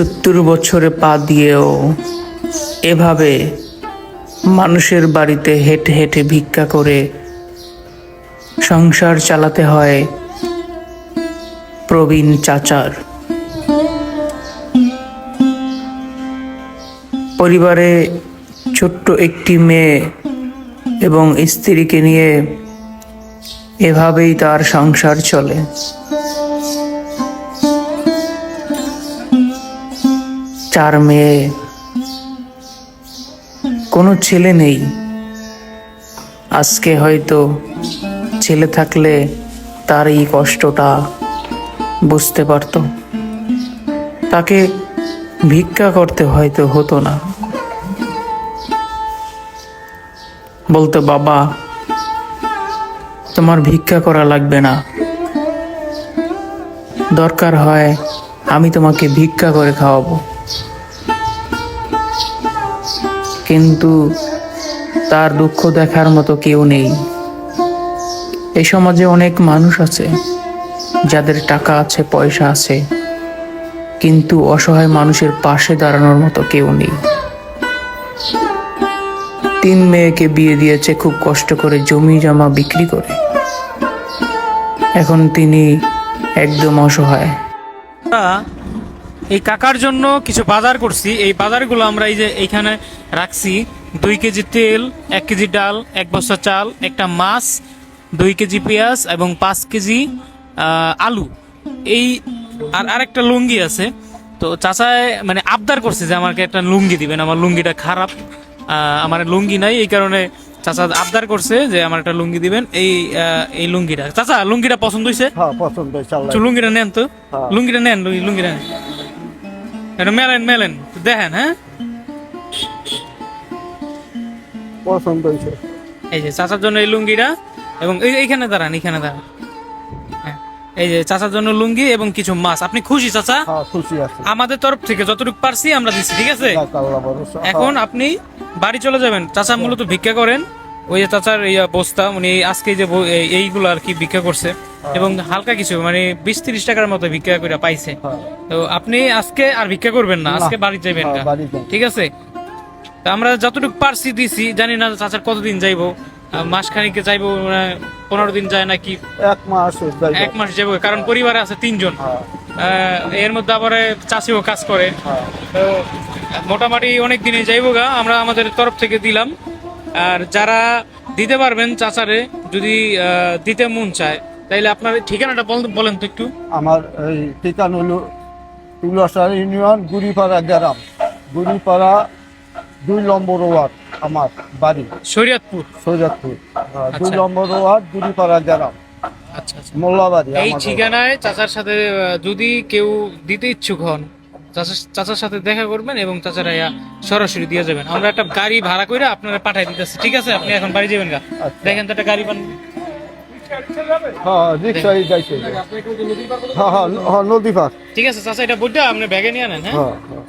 সত্তর বছরে পা দিয়েও এভাবে মানুষের বাড়িতে হেঁটে হেঁটে ভিক্ষা করে সংসার চালাতে হয় প্রবীণ চাচার। পরিবারে ছোট্ট একটি মেয়ে এবং স্ত্রীকে নিয়ে এভাবেই তার সংসার চলে। চার মেয়ে। কোনো ছেলে নেই। আজকে হয়তো ছেলে থাকলে তার এই কষ্টটা বুঝতে পারত। তাকে ভিক্ষা করতে হয়তো হতো না। বলতো, বাবা, তোমার ভিক্ষা করা লাগবে না। দরকার হয় আমি তোমাকে ভিক্ষা করে খাওয়াবো। কিন্তু তার দুঃখ দেখার মতো কেউ নেই। এই সমাজে অনেক মানুষ আছে, যাদের টাকা আছে, পয়সা আছে, কিন্তু অসহায় মানুষের পাশে দাঁড়ানোর মতো কেউ নেই। তিন মেয়েকে বিয়ে দিয়েছে, খুব কষ্ট করে জমি জমা বিক্রি করে। এখন তিনি একদম অসহায়। এই কাকার জন্য কিছু বাজার করছি। এই বাজারগুলো আমরা এই যে এইখানে রাখছি। দুই কেজি তেল এক কেজি ডাল এক বস্তা চাল একটা মাছ দুই কেজি পেঁয়াজ এবং পাঁচ কেজি আলু। এই আর আরেকটা লুঙ্গি আছে। তো চাচায় মানে আবদার করছে যে আমাকে একটা লুঙ্গি দিবেন। আমার লুঙ্গিটা খারাপ আমার লুঙ্গি নাই। এই কারণে চাচা আবদার করছে যে আমার একটা লুঙ্গি দিবেন। এই এই লুঙ্গিটা। চাচা লুঙ্গিটা পছন্দ হয়েছে? হ্যাঁ পছন্দ লুঙ্গিটা নেন তো। হ্যাঁ। লুঙ্গিটা নেন লুঙ্গিটা নেন। এটা মেলেন মেলেন দেখেন হ্যাঁ পছন্দ হয়েছে। এই যে চাচার জন্য এই লুঙ্গিটা এবং এইখানে দাঁড়ান এইখানে দাঁড়ান। হ্যাঁ এই যে চাচার জন্য লুঙ্গি এবং কিছু মাছ। আপনি খুশি চাচা? হ্যাঁ খুশি আছে। আমাদের তরফ থেকে যতটুকু পারছি আমরা দিচ্ছি ঠিক আছে। এখন আপনি বাড়ি চলে যাবেন। চাচা মূলত ভিক্ষা করেন। ওই যে চাচার এই বস্তা উনি আজকে যে এইগুলো আর কি ভিক্ষা করছে। এবং হালকা কিছু মানে বিশ তিরিশ টাকার মতো ভিক্ষা করে পাইছে। হ্যাঁ, তো আপনি আজকে আর ভিক্ষা করবেন না আজকে বাড়ি যাবেন হ্যাঁ, যাই। ঠিক আছে? তো আমরা যতটুকু পারছি দিছি জানি না চাচার কতদিন যাইবো আহ, মাস খানিকে যাইবো মানে পনেরো দিন যায় নাকি? এক মাস এক মাস যাব কারণ পরিবারে আছে তিনজন। হ্যাঁ, আহ, এর মধ্যে আবার চাষিও কাজ করে। হ্যাঁ। তো মোটামুটি অনেক দিনে যাইবো গা আমরা আমাদের তরফ থেকে দিলাম। আর যারা দিতে পারবেন চাচারে যদি দিতে মন চায় তাইলে আপনার ঠিকানাটা বল- বলেন তো একটু। আমার এই ঠিকানা হলো তুলাসার ইউনিয়ন গুড়িপাড়া গ্রাম। গুড়িপাড়া দুই নম্বর ওয়ার্ড আমার বাড়ি। শরীয়তপুর। সৈয়দপুর হ্যাঁ, দুই আচ্ছা। নম্বর ওয়ার্ড গুড়িপাড়া গ্রাম। আচ্ছা আচ্ছা। মোল্লাবাড়ি এই ঠিকানায় চাচার সাথে যদি কেউ দিতে ইচ্ছুক হন চাচার- সাথে দেখা করবেন এবং চাচারা সরাসরি দিয়ে যাবেন। আমরা একটা গাড়ি ভাড়া করে আপনারা পাঠাই দিতেছি। ঠিক আছে? আপনি এখন বাড়ি যাবেন গা। দেখেন তো একটা গাড়ি পান হ্যাঁ রিক্সায় যাইতে হ্যাঁ হ্যাঁ নদী পার ঠিক আছে চাচা এটা বুদ্ধা আপনি ব্যাগে নিয়ে আনেন হ্যাঁ? হ্যাঁ হ্যাঁ।